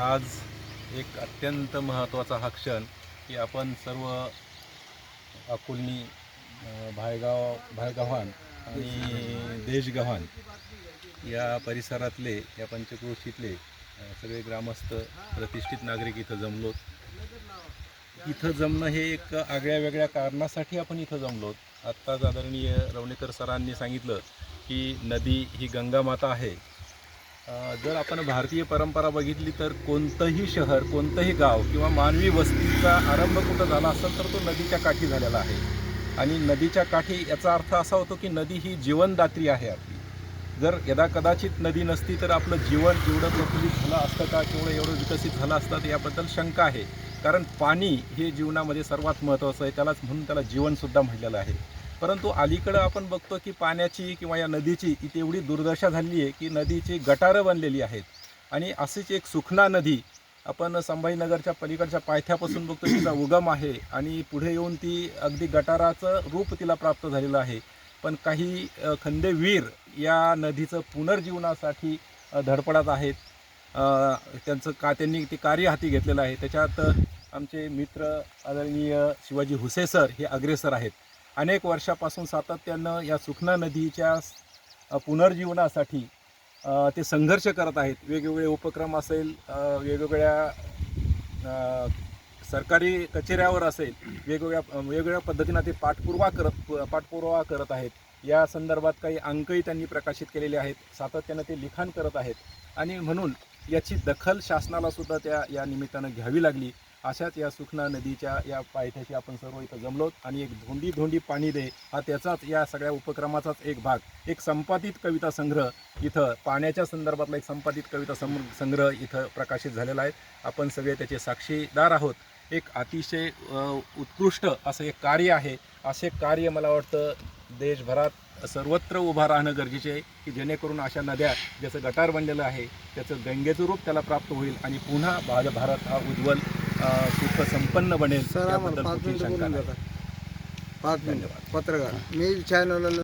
आज एक अत्यंत महत्त्वाचा हा क्षण की आपण सर्व अकोलनी भायगाव भायगव्हाण आणि देशगव्हाण या परिसरातले या पंचक्रोशीतले सगळे ग्रामस्थ प्रतिष्ठित नागरिक इथं जमलो इथं जमणं हे एक आगळ्या वेगळ्या कारणासाठी आपण इथं जमलो आत्ताच आदरणीय रवणेकर सरांनी सांगितलं की नदी ही गंगा माता आहे. जर आपण भारतीय परंपरा बघितली तर कोणतंही शहर कोणतंही गाव किंवा मानवी वस्तीचा आरंभ कुठं झाला असेल तर तो नदीच्या काठी झालेला आहे. आणि नदीच्या काठी याचा अर्थ असा होतो की नदी ही जीवनदात्री आहे आपली. जर यदा कदाचित नदी नसती तर आपलं जीवन एवढं प्रफुल्लित झालं असतं का किंवा एवढं विकसित झालं असतं याबद्दल शंका आहे. कारण पाणी हे जीवनामध्ये सर्वात महत्त्वाचं आहे. त्यालाच म्हणून त्याला जीवनसुद्धा म्हटलेलं आहे. परंतु अलीकडं आपण बघतो की पाण्याची किंवा या नदीची इथे एवढी दुर्दशा झाली आहे की नदीची गटारं बनलेली आहेत. आणि अशीच एक सुखना नदी आपण संभाजीनगरच्या पलीकडच्या पायथ्यापासून बघतो तिचा उगम आहे आणि पुढे येऊन ती अगदी गटाराचं रूप तिला प्राप्त झालेलं आहे. पण काही खंदेवीर या नदीचं पुनर्जीवनासाठी धडपडत आहेत. त्यांचं का त्यांनी ते कार्य हाती घेतलेलं आहे. त्याच्यात आमचे मित्र आदरणीय शिवाजी हुसे सर हे अग्रेसर आहेत. अनेक वर्षापासून सातत्यानं या सुखना नदीच्या पुनर्जीवनासाठी ते संघर्ष करत आहेत. वेगवेगळे उपक्रम असेल वेगवेगळ्या सरकारी कचेऱ्यावर असेल वेगवेगळ्या वेगवेगळ्या पद्धतीनं ते पाठपुरावा करत पाठपुरावा करत आहेत. या संदर्भात काही अंकही त्यांनी प्रकाशित केलेले आहेत. सातत्यानं ते लिखाण करत आहेत. आणि म्हणून याची दखल शासनाला सुद्धा त्या या निमित्तानं घ्यावी लागली. अशाच या सुखना नदीच्या या पायथ्याशी आपण सर्व इथं जमलोत आणि एक धोंडी धोंडी पाणी दे हा त्याचाच या सगळ्या उपक्रमाचाच एक भाग एक संपादित कविता संग्रह इथं पाण्याच्या संदर्भातला एक संपादित कविता सम संग्रह इथं प्रकाशित झालेला आहे. आपण सगळे त्याचे साक्षीदार आहोत. एक अतिशय उत्कृष्ट असं एक कार्य आहे. असे कार्य मला वाटतं देशभरात सर्वत्र उभं राहणं गरजेचे आहे की जेणेकरून अशा नद्या ज्याचं गटार बनलेलं आहे त्याचं गंगेचं रूप त्याला प्राप्त होईल आणि पुन्हा भाज भारत हा उज्ज्वल अ, सुख संपन्न बनेल सर आम्हाला याबद्दल पाच कुठली मिनिटं शंका बोलून नाही. पाच मिनिटं धन्यवाद. पत्रकार मी चॅनलला